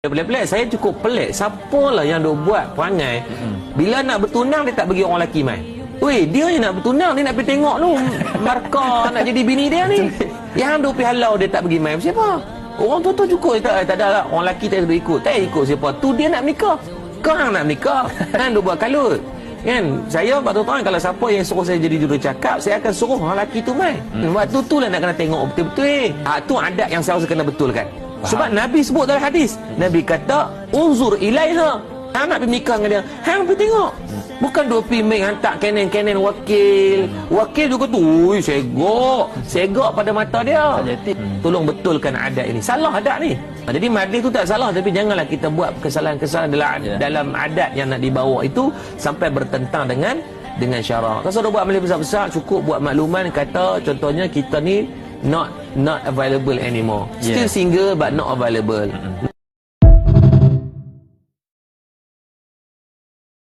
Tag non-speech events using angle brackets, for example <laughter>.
Pelik-pelik saya cukup pelik. Siapalah yang duk buat perangai? Bila nak bertunang dia tak bagi orang lelaki main. Weh dia je nak bertunang Dia nak pergi tengok tu. Markah <laughs> nak jadi bini dia ni. Yang duk pergi halau dia tak pergi main. Siapa? Orang tu tu cukup. Tak, tak ada lah. Orang lelaki tak boleh ikut. Tak ikut siapa. Tu dia nak menikah. Kau nak menikah. Kan duk buat kalut. Kan? Saya Pak Tuan Kalau siapa yang suruh saya jadi juru cakap Saya akan suruh orang lelaki tu main. Hmm. Waktu tu lah nak kena tengok betul-betul eh. ha, Tu adat yang saya rasa kena betulkan sebab Nabi sebut dalam hadis. Nabi kata, "Unzur ilaiha." Hang nak pergi nikah dengan dia. Hang pergi tengok. Bukan dua pergi main hantar kenen-kenen wakil. Wakil juga tu, ui segok. Segok pada mata dia. Tolong betulkan adat ini. Salah adat ni. Ha, Jadi majlis tu tak salah tapi janganlah kita buat kesalahan-kesalahan dalam dalam adat yang nak dibawa itu sampai bertentang dengan dengan syarak. Kalau sudah buat majlis besar-besar cukup buat makluman kata contohnya kita ni not not available anymore. Still Yes. single but not available.